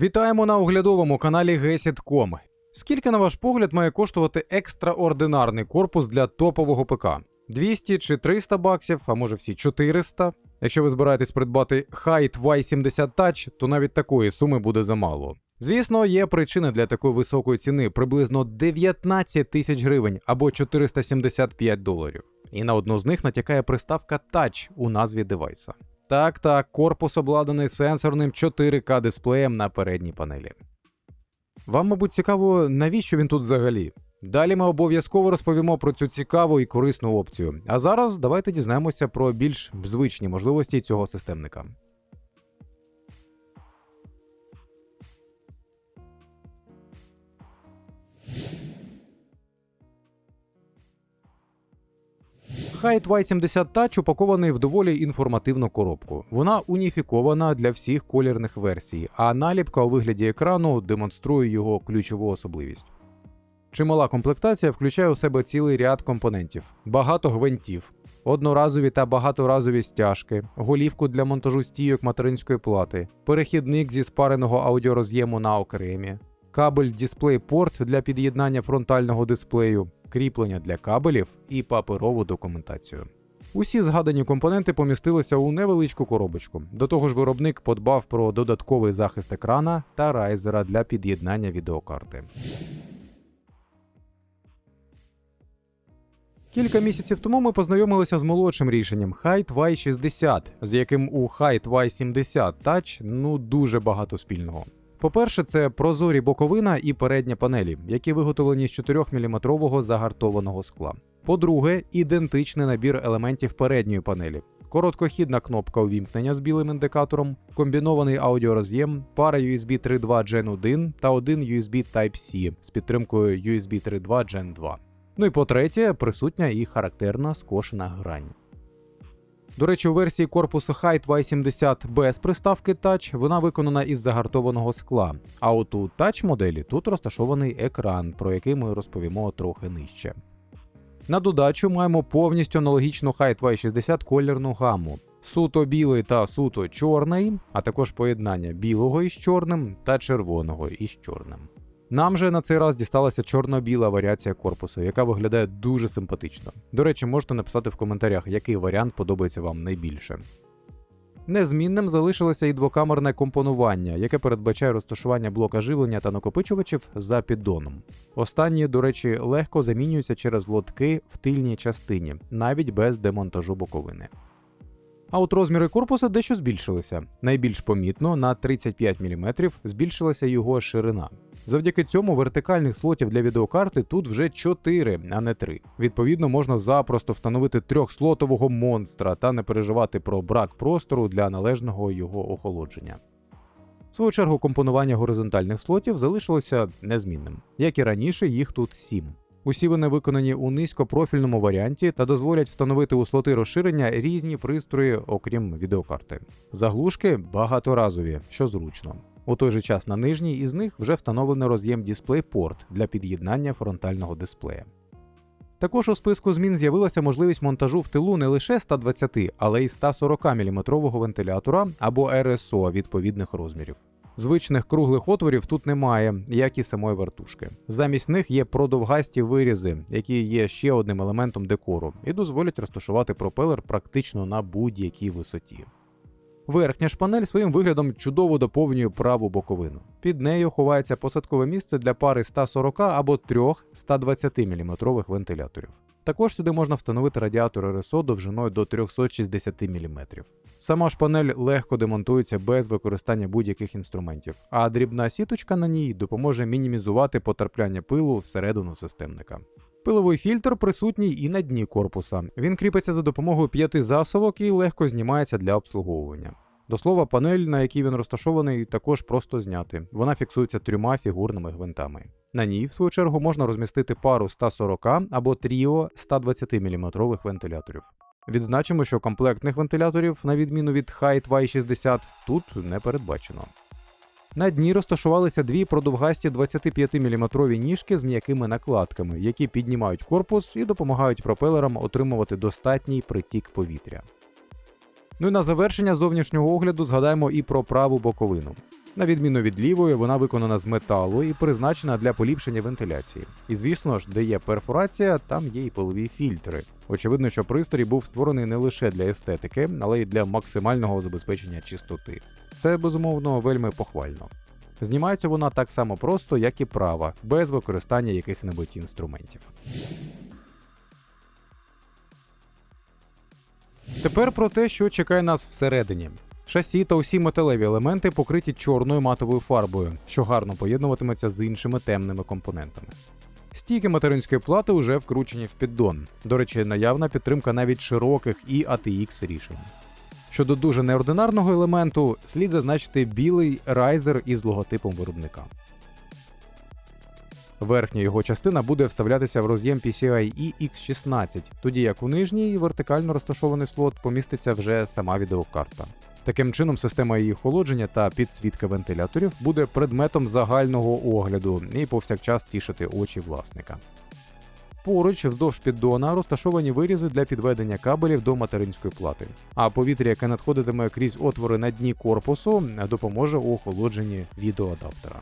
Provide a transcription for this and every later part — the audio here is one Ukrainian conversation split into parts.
Вітаємо на оглядовому каналі Gesit.com. Скільки, на ваш погляд, має коштувати екстраординарний корпус для топового ПК? 200 чи 300 баксів, а може всі 400? Якщо ви збираєтесь придбати Height Y70 Touch, то навіть такої суми буде замало. Звісно, є причини для такої високої ціни приблизно 19 тисяч гривень або 475 доларів. І на одну з них натякає приставка Touch у назві девайса. Так, так, корпус обладнаний сенсорним 4К дисплеєм на передній панелі. Вам, мабуть, цікаво, навіщо він тут взагалі? Далі ми обов'язково розповімо про цю цікаву і корисну опцію. А зараз давайте дізнаємося про більш звичні можливості цього системника. Height Y70 Touch упакований в доволі інформативну коробку. Вона уніфікована для всіх колірних версій, а наліпка у вигляді екрану демонструє його ключову особливість. Чимала комплектація включає у себе цілий ряд компонентів, багато гвинтів, одноразові та багаторазові стяжки, голівку для монтажу стійок материнської плати, перехідник зі спареного аудіороз'єму на окремі, кабель DisplayPort для під'єднання фронтального дисплею, кріплення для кабелів і паперову документацію. Усі згадані компоненти помістилися у невеличку коробочку. До того ж, виробник подбав про додатковий захист екрана та райзера для під'єднання відеокарти. Кілька місяців тому ми познайомилися з молодшим рішенням Height Y60, з яким у Height Y70 Touch ну дуже багато спільного. По-перше, це прозорі боковина і передня панелі, які виготовлені з 4-мм загартованого скла. По-друге, ідентичний набір елементів передньої панелі. Короткохідна кнопка увімкнення з білим індикатором, комбінований аудіороз'єм, пара USB 3.2 Gen 1 та один USB Type-C з підтримкою USB 3.2 Gen 2. Ну і по-третє, присутня і характерна скошена грань. До речі, у версії корпусу Height Y70 без приставки Touch вона виконана із загартованого скла. А от у Touch моделі тут розташований екран, про який ми розповімо трохи нижче. На додачу маємо повністю аналогічну Height Y60 колірну гаму. Суто білий та суто чорний, а також поєднання білого із чорним та червоного із чорним. Нам же на цей раз дісталася чорно-біла варіація корпусу, яка виглядає дуже симпатично. До речі, можете написати в коментарях, який варіант подобається вам найбільше. Незмінним залишилося і двокамерне компонування, яке передбачає розташування блока живлення та накопичувачів за піддоном. Останні, до речі, легко замінюються через лотки в тильній частині, навіть без демонтажу боковини. А от розміри корпуса дещо збільшилися. Найбільш помітно на 35 мм збільшилася його ширина. Завдяки цьому вертикальних слотів для відеокарти тут вже 4, а не 3. Відповідно, можна запросто встановити трьохслотового монстра та не переживати про брак простору для належного його охолодження. В свою чергу компонування горизонтальних слотів залишилося незмінним. Як і раніше, їх тут 7. Усі вони виконані у низькопрофільному варіанті та дозволять встановити у слоти розширення різні пристрої, окрім відеокарти. Заглушки багаторазові, що зручно. У той же час на нижній із них вже встановлено роз'єм DisplayPort для під'єднання фронтального дисплея. Також у списку змін з'явилася можливість монтажу в тилу не лише 120, але й 140 мм вентилятора або RSO відповідних розмірів. Звичних круглих отворів тут немає, як і самої вертушки. Замість них є продовгасті вирізи, які є ще одним елементом декору, і дозволять розташувати пропелер практично на будь-якій висоті. Верхня ж панель своїм виглядом чудово доповнює праву боковину. Під нею ховається посадкове місце для пари 140 або трьох 120 мм вентиляторів. Також сюди можна встановити радіатор РСО довжиною до 360 мм. Сама ж панель легко демонтується без використання будь-яких інструментів, а дрібна сіточка на ній допоможе мінімізувати потрапляння пилу всередину системника. Пиловий фільтр присутній і на дні корпуса. Він кріпиться за допомогою п'яти засовок і легко знімається для обслуговування. До слова, панель, на якій він розташований, також просто зняти. Вона фіксується трьома фігурними гвинтами. На ній, в свою чергу, можна розмістити пару 140 або тріо 120 мм вентиляторів. Відзначимо, що комплектних вентиляторів, на відміну від Height Y60, тут не передбачено. На дні розташувалися дві продовгасті 25-мм ніжки з м'якими накладками, які піднімають корпус і допомагають пропелерам отримувати достатній притік повітря. Ну і на завершення зовнішнього огляду згадаємо і про праву боковину. На відміну від лівої, вона виконана з металу і призначена для поліпшення вентиляції. І звісно ж, де є перфорація, там є і полові фільтри. Очевидно, що пристрій був створений не лише для естетики, але й для максимального забезпечення чистоти. Це безумовно вельми похвально. Знімається вона так само просто, як і права, без використання яких-небудь інструментів. Тепер про те, що чекає нас всередині. Шасі та усі металеві елементи покриті чорною матовою фарбою, що гарно поєднуватиметься з іншими темними компонентами. Стійки материнської плати вже вкручені в піддон. До речі, наявна підтримка навіть широких і ATX рішень. Щодо дуже неординарного елементу, слід зазначити білий райзер із логотипом виробника. Верхня його частина буде вставлятися в роз'єм PCIe X16, тоді як у нижній вертикально розташований слот поміститься вже сама відеокарта. Таким чином, система її охолодження та підсвітка вентиляторів буде предметом загального огляду і повсякчас тішити очі власника. Поруч вздовж піддона розташовані вирізи для підведення кабелів до материнської плати, а повітря, яке надходитиме крізь отвори на дні корпусу, допоможе у охолодженні відеоадаптера.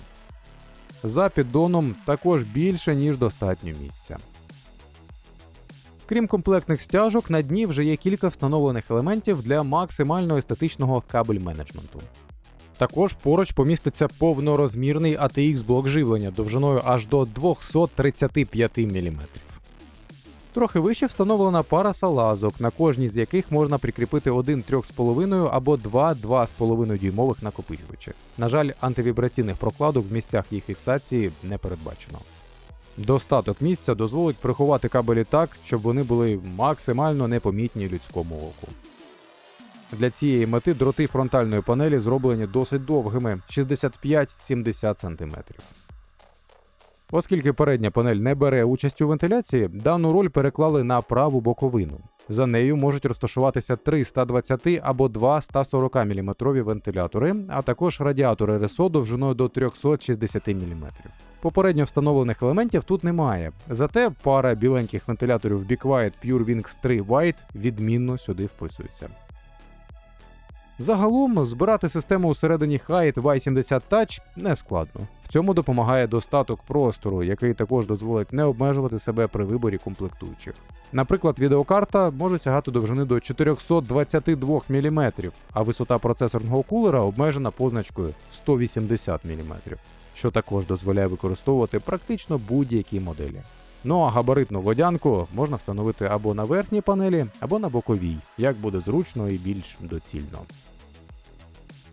За піддоном також більше, ніж достатньо місця. Крім комплектних стяжок, на дні вже є кілька встановлених елементів для максимально естетичного кабель менеджменту. Також поруч поміститься повнорозмірний ATX блок живлення довжиною аж до 235 мм. Трохи вище встановлена пара салазок, на кожній з яких можна прикріпити один 3,5 або два 2,5 дюймових накопичувачі. На жаль, антивібраційних прокладок в місцях їх фіксації не передбачено. Достаток місця дозволить приховати кабелі так, щоб вони були максимально непомітні людському оку. Для цієї мети дроти фронтальної панелі зроблені досить довгими 65-70 см. Оскільки передня панель не бере участь у вентиляції, дану роль переклали на праву боковину. За нею можуть розташуватися три 120 або два 140 мм вентилятори, а також радіатори РСО довжиною до 360 мм. Попередньо встановлених елементів тут немає, зате пара біленьких вентиляторів Be Pure Wings 3 White відмінно сюди вписується. Загалом збирати систему усередині Hyatt Y70 Touch не складно. В цьому допомагає достаток простору, який також дозволить не обмежувати себе при виборі комплектуючих. Наприклад, відеокарта може сягати довжини до 422 мм, а висота процесорного кулера обмежена позначкою 180 мм, що також дозволяє використовувати практично будь-які моделі. Ну а габаритну водянку можна встановити або на верхній панелі, або на боковій, як буде зручно і більш доцільно.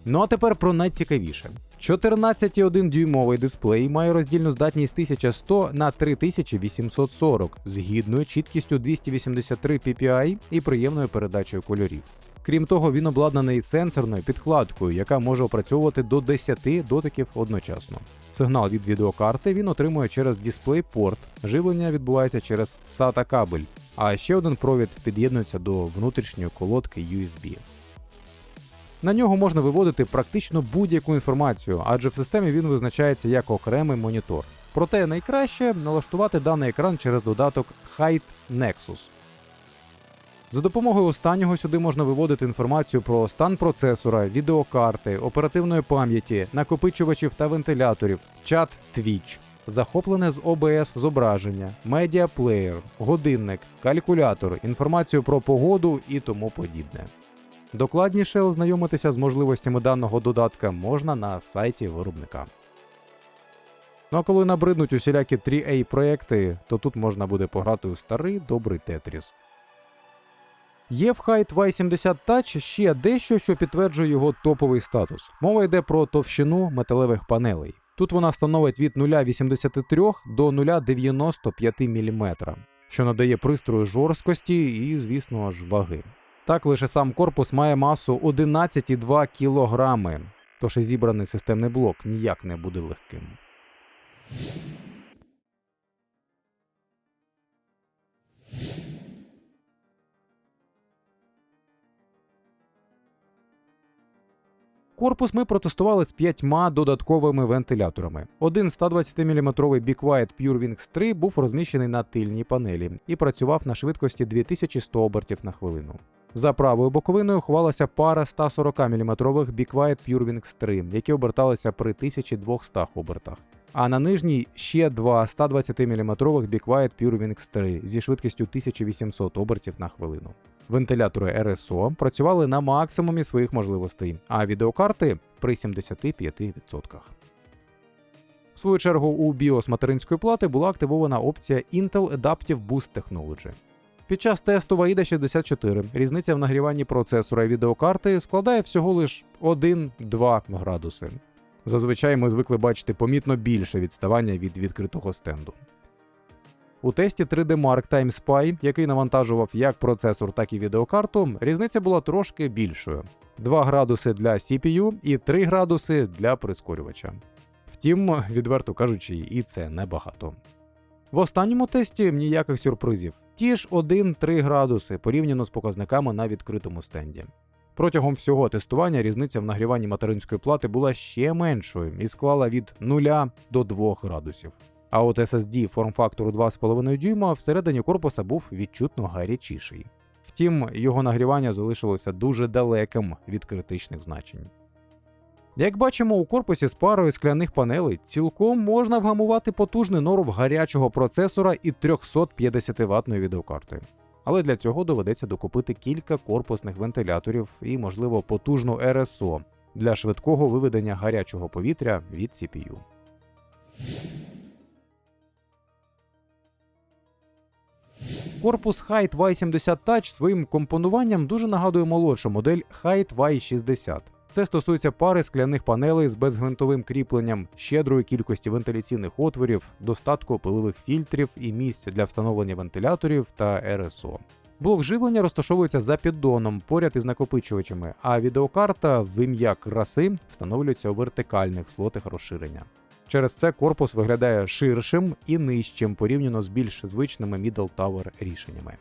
Ну а тепер про найцікавіше. 14,1 дюймовий дисплей має роздільну здатність 1100 на 3840 з гідною чіткістю 283 ppi і приємною передачею кольорів. Крім того, він обладнаний сенсорною підкладкою, яка може опрацьовувати до 10 дотиків одночасно. Сигнал від відеокарти він отримує через DisplayPort, живлення відбувається через SATA кабель, а ще один провід під'єднується до внутрішньої колодки USB. На нього можна виводити практично будь-яку інформацію, адже в системі він визначається як окремий монітор. Проте найкраще налаштувати даний екран через додаток Height Nexus. За допомогою останнього сюди можна виводити інформацію про стан процесора, відеокарти, оперативної пам'яті, накопичувачів та вентиляторів, чат Twitch, захоплене з OBS зображення, медіаплеєр, годинник, калькулятор, інформацію про погоду і тому подібне. Докладніше ознайомитися з можливостями даного додатка можна на сайті виробника. Ну а коли набриднуть усілякі 3A проекти, то тут можна буде пограти у старий добрий Тетріс. Є в Height Y70 Touch ще дещо, що підтверджує його топовий статус. Мова йде про товщину металевих панелей. Тут вона становить від 0,83 до 0,95 мм, що надає пристрою жорсткості і, звісно ж, ваги. Так, лише сам корпус має масу 11,2 кг, тож і зібраний системний блок ніяк не буде легким. Корпус ми протестували з п'ятьма додатковими вентиляторами. Один 120-мм Be Quiet Pure Wings 3 був розміщений на тильній панелі і працював на швидкості 2100 обертів на хвилину. За правою боковиною ховалася пара 140 мм BeQuiet PureWings 3, які оберталися при 1200 обертах. А на нижній ще два 120 мм BeQuiet PureWings 3 зі швидкістю 1800 обертів на хвилину. Вентилятори RSO працювали на максимумі своїх можливостей, а відеокарти при 75%. В свою чергу у BIOS материнської плати була активована опція Intel Adaptive Boost Technology. Під час тесту в AIDA 64 різниця в нагріванні процесора і відеокарти складає всього лиш 1-2 градуси. Зазвичай ми звикли бачити помітно більше відставання від відкритого стенду. У тесті 3D Mark Time Spy, який навантажував як процесор, так і відеокарту, різниця була трошки більшою: 2 градуси для CPU і 3 градуси для прискорювача. Втім, відверто кажучи, і це небагато. В останньому тесті ніяких сюрпризів. Ті ж 1-3 градуси порівняно з показниками на відкритому стенді. Протягом всього тестування різниця в нагріванні материнської плати була ще меншою і склала від 0 до 2 градусів. А от SSD форм-фактору 2,5 дюйма всередині корпуса був відчутно гарячіший. Втім, його нагрівання залишилося дуже далеким від критичних значень. Як бачимо, у корпусі з парою скляних панелей цілком можна вгамувати потужний норов гарячого процесора і 350 ваттної відеокарти. Але для цього доведеться докупити кілька корпусних вентиляторів і, можливо, потужну RSO для швидкого виведення гарячого повітря від CPU. Корпус Height Y70 Touch своїм компонуванням дуже нагадує молодшу модель Height Y60. Це стосується пари скляних панелей з безгвинтовим кріпленням, щедрої кількості вентиляційних отворів, достатку пилових фільтрів і місць для встановлення вентиляторів та РСО. Блок живлення розташовується за піддоном поряд із накопичувачами, а відеокарта в ім'я краси встановлюється у вертикальних слотах розширення. Через це корпус виглядає ширшим і нижчим порівняно з більш звичними Middle Tower рішеннями.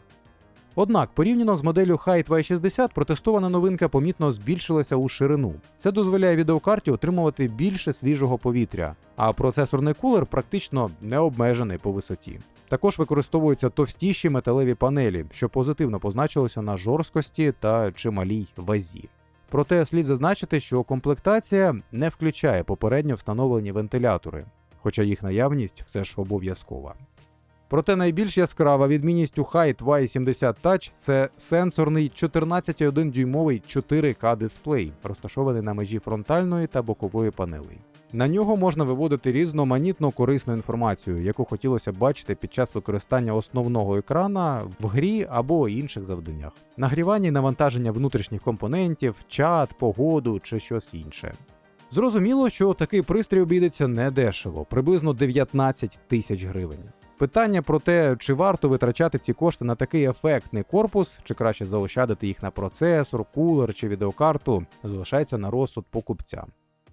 Однак, порівняно з моделлю Height Y60, протестована новинка помітно збільшилася у ширину. Це дозволяє відеокарті отримувати більше свіжого повітря, а процесорний кулер практично не обмежений по висоті. Також використовуються товстіші металеві панелі, що позитивно позначилося на жорсткості та чималій вазі. Проте слід зазначити, що комплектація не включає попередньо встановлені вентилятори, хоча їх наявність все ж обов'язкова. Проте найбільш яскрава відмінність у Height Y70 Touch це сенсорний 14,1 дюймовий 4К дисплей, розташований на межі фронтальної та бокової панелей. На нього можна виводити різноманітну корисну інформацію, яку хотілося б бачити під час використання основного екрана в грі або інших завданнях, нагрівання і навантаження внутрішніх компонентів, чат, погоду чи щось інше. Зрозуміло, що такий пристрій обійдеться недешево, приблизно 19 тисяч гривень. Питання про те, чи варто витрачати ці кошти на такий ефектний корпус, чи краще заощадити їх на процесор, кулер чи відеокарту, залишається на розсуд покупця.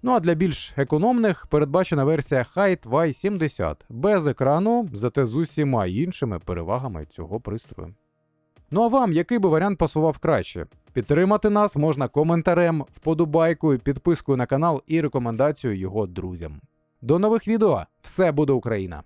Ну а для більш економних передбачена версія Height Y70 без екрану, зате з усіма іншими перевагами цього пристрою. Ну а вам який би варіант пасував краще? Підтримати нас можна коментарем, вподобайкою, підпискою на канал і рекомендацією його друзям. До нових відео! Все буде Україна!